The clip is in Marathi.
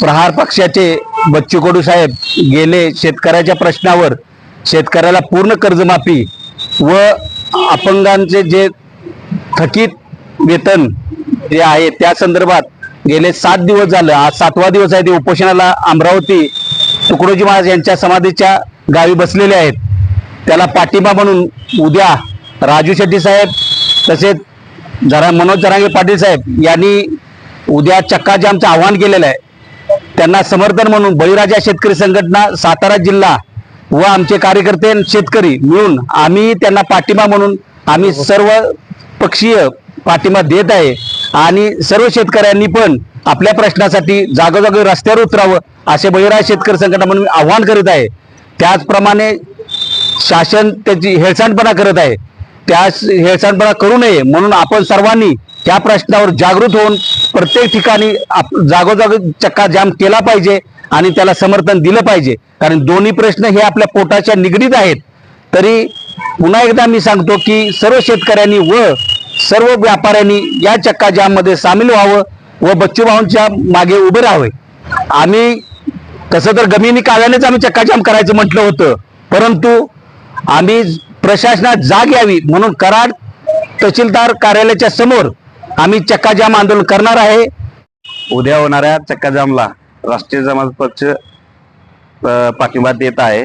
प्रहार पक्षाचे बच्चू कडू साहेब गेले शेतकऱ्याच्या प्रश्नावर शेतकऱ्याला पूर्ण कर्जमाफी व अपंगांचे जे थकीत वेतन जे आहे त्या संदर्भात गेले सात दिवस झालं. आज सातवा दिवस आहे ते उपोषणाला अमरावती तुकडोजी महाराज यांच्या समाधीच्या गावी बसलेले आहेत. त्याला पाठिंबा म्हणून उद्या राजू शेट्टी साहेब तसेच जरा मनोज जरांगे पाटील साहेब यांनी उद्या चक्काजामचं आव्हान केलेलं आहे. त्यांना समर्थन म्हणून बळीराजा शेतकरी संघटना सातारा जिल्हा व आमचे कार्यकर्ते शेतकरी मिळून आम्ही त्यांना पाठिंबा म्हणून आम्ही सर्व पक्षीय पाठिंबा देत आहे. आणि सर्व शेतकऱ्यांनी पण आपल्या प्रश्नासाठी जागोजागी रस्त्यावर उतरावं असे बळीराजा शेतकरी संघटना म्हणून आव्हान करीत आहे. त्याचप्रमाणे शासन त्याची हेळसांडपणा करत आहे. त्या हेळसांडपणा करू नये म्हणून आपण सर्वांनी त्या प्रश्नावर जागृत होऊन प्रत्येक ठिकाणी आप- जागोजागी चक्का जाम केला पाहिजे आणि त्याला समर्थन दिलं पाहिजे. कारण दोन्ही प्रश्न हे आपल्या पोटाच्या निगडीत आहेत. तरी पुन्हा एकदा मी सांगतो की सर्व शेतकऱ्यांनी व सर्व व्यापाऱ्यांनी या चक्का जाममध्ये सामील व्हावं व बच्चूभाऊंच्या मागे उभे राहावे. आम्ही तसं तर गमिनी काव्यानेच आम्ही चक्काजाम करायचं म्हटलं होतं. परंतु आम्ही प्रशासनात जाग यावी म्हणून कराड तहसीलदार कार्यालयाच्या समोर आम्ही चक्काजाम आंदोलन करणार आहे. उद्या होणाऱ्या चक्काजामला राष्ट्रीय समाज पक्ष पाठिंबा देत आहे.